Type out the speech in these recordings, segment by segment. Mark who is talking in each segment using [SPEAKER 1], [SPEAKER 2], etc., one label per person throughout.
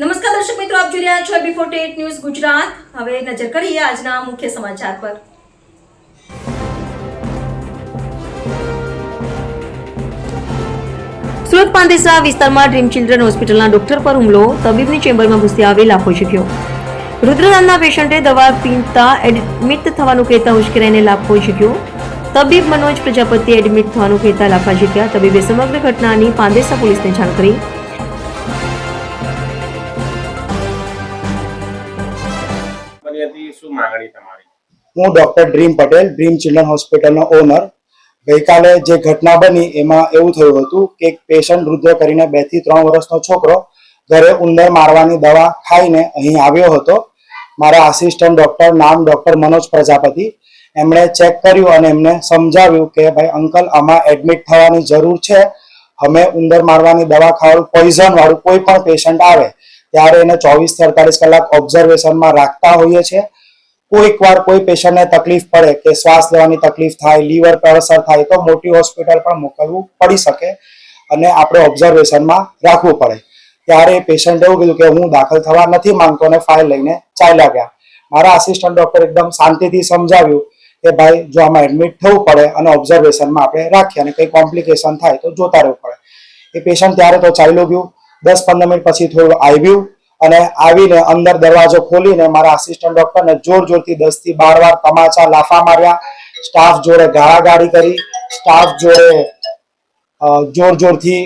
[SPEAKER 1] નમસ્કાર દર્શક મિત્રો, આપ જોઈ રહ્યા છો B forty eight news Gujarat. હવે નજર કરીએ આજના મુખ્ય સમાચાર પર. સુરત પાંદેસરા વિસ્તારમાં ડ્રીમ ચિલ્ડ્રન હોસ્પિટલના ડોક્ટર પર હુમલો. તબીબની ચેમ્બરમાં ઘૂસી આવી લાખો ઝીક્યો રુદ્રદાનના પેશન્ટે દવા પીતા એડમિટ થવાનું કહેતા ઉશ્કેરાઈને લાખો ઝીક્યો તબીબ મનોજ પ્રજાપતિ એડમિટ થવાનું કહેતા લાફા ઝીક્યા તબીબે સમગ્ર ઘટનાની પાંદેસરા પોલીસને જાણ કરી.
[SPEAKER 2] હું doctor Dream Patel, Dream children હોસ્પિટલનો ઓનર. ગઈકાલે જે ઘટના બની એમાં એવું થયું હતું કે એક પેશન્ટ રુદ્ર કરીને બેથી ત્રણ વર્ષનો છોકરો ઘરે ઉંદર મારવાની દવા ખાઈને અહીં આવ્યો હતો. મારા આસિસ્ટન્ટ ડોક્ટર નામ ડોક્ટર મનોજ પ્રજાપતિ. એમણે ચેક કર્યું અને એમને સમજાવ્યું કે ભાઈ, અંકલ, આમાં એડમિટ થવાની જરૂર છે. અમે ઉંદર મારવાની દવા ખાવાનું પોઈઝન વાળું કોઈ પણ પેશન્ટ આવે. ત્યારે એને ચોવીસથી અડતાલીસ કલાક ઓબ્ઝર્વેશનમાં રાખતા હોઈએ છીએ. કોઈક વાર કોઈ પેશન્ટને તકલીફ પડે કે શ્વાસ લેવાની તકલીફ થાય લીવર પર અસર થાય, તો મોટી હોસ્પિટલ પણ મોકલવું પડી શકે અને આપણે ઓબ્ઝર્વેશનમાં રાખવું પડે. ત્યારે પેશન્ટ એવું કીધું કે હું દાખલ થવા નથી માંગતો અને ફાઇલ લઈને ચાલ્યા ગયા. મારા આસિસ્ટન્ટ ડોક્ટર એકદમ શાંતિથી સમજાવ્યું કે ભાઈ, જો આમાં એડમિટ થવું પડે અને ઓબ્ઝર્વેશનમાં આપણે રાખીએ અને કંઈ કોમ્પ્લિકેશન થાય તો જોતા રહેવું પડે. એ પેશન્ટ ત્યારે તો ચાલ્યું ગયું. દસ પંદર મિનિટ પછી થોડું આવ્યું અને આવીને અંદર દરવાજો ખોલીને મારા આસિસ્ટન્ટ ડોક્ટરને જોર જોરથી દસથી બાર વાર તમાચા લાફા માર્યા. સ્ટાફ જોડે ગાળાગાળી કરી. સ્ટાફ જોડે જોર જોરથી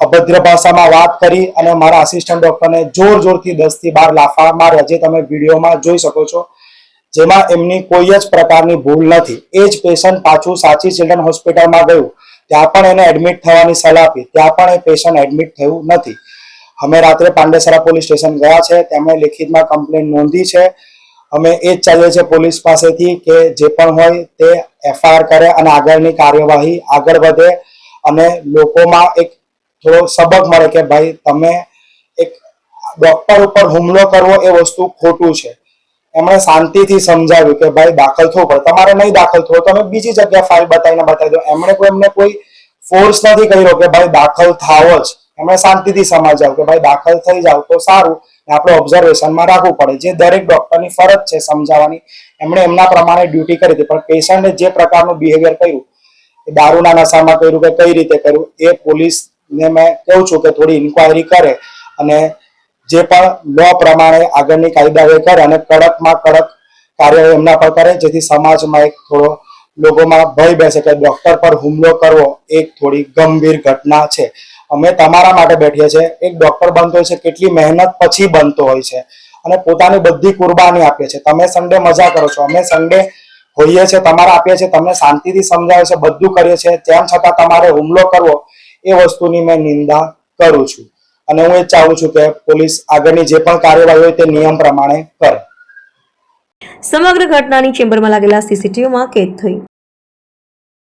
[SPEAKER 2] અભદ્ર ભાષામાં વાત કરી અને મારા આસિસ્ટન્ટ ડોક્ટરને જોર જોરથી દસથી બાર લાફા માર્યા, જે તમે વિડીયોમાં જોઈ શકો છો. જેમાં એમની કોઈ જ પ્રકારની ભૂલ નથી. એ જ પેશન્ટ પાછું સાચી ચિલ્ડ્રન હોસ્પિટલમાં ગયું. ત્યાં પણ એને એડમિટ થવાની સલાહ આપી. ત્યાં પણ એ પેશન્ટ એડમિટ થયું નથી. અમે રાત્રે પાંડેસરા પોલીસ સ્ટેશન ગયા છે, તેમણે લેખિતમાં કમ્પ્લેન નોંધી છે. અમે એ જ ચાલીએ છીએ પોલીસ પાસેથી કે જે પણ હોય તે એફઆઈઆર કરે અને આગળની કાર્યવાહી આગળ વધે અને લોકોમાં એક થોડો સબક મળે કે ભાઈ તમે એક ડોક્ટર ઉપર હુમલો કરવો એ વસ્તુ ખોટું છે. એમણે શાંતિથી સમજાવ્યું કે ભાઈ દાખલ થવું પડે. તમારે નહીં દાખલ થવું તમે બીજી જગ્યાએ ફાઇલ બતાવીને બતાવી દો એમણે કોઈ એમને કોઈ ફોર્સ નથી કર્યો કે ભાઈ દાખલ થાવ જ. એમણે શાંતિથી સમજાવ કે ભાઈ દાખલ થઈ જાવ તો સારું. આપણે ઓબ્ઝર્વેશનમાં રાખવું પડે. જે દરેક ડોક્ટરની ફરજ છે સમજાવવાની. એમણે એમના પ્રમાણે ડ્યુટી કરી હતી. પણ પેશન્ટે જે પ્રકારનું બિહેવિયર કર્યું દારૂના નશામાં કર્યું કે કઈ રીતે કર્યું, એ પોલીસને મેં કહું છું કે થોડી ઇન્ક્વાયરી કરે અને જે પણ લો પ્રમાણે આગળની કાયદાઓ કરે અને કડકમાં કડક કાર્યવાહી એમના પર કરે, જેથી સમાજમાં એક થોડો લોકોમાં ભય બેસે કે ડોક્ટર પર હુમલો કરવો એક થોડી ગંભીર ઘટના છે. અમે તમારા માટે બેઠીએ છીએ. એક ડોક્ટર બનતો હોય છે, કેટલી મહેનત પછી બનતો હોય છે. અને પોતાની બધી કુરબાની આપીએ છીએ. તમે સન્ડે મજા કરો છો. અમે સન્ડે હોઈએ છીએ, તમારે આપીએ છીએ, તમને શાંતિથી સમજાવે છે, બધું કરીએ છીએ. તેમ છતાં તમારે હુમલો કરવો, એ વસ્તુની મેં નિંદા કરું છું. અને હું એ ચાહું છું કે પોલીસ આગળની જે પણ કાર્યવાહી હોય તે નિયમ પ્રમાણે કરે.
[SPEAKER 1] સમગ્ર ઘટનાની ચેમ્બરમાં લાગેલા સીસીટીવીમાં કેદ થઈ.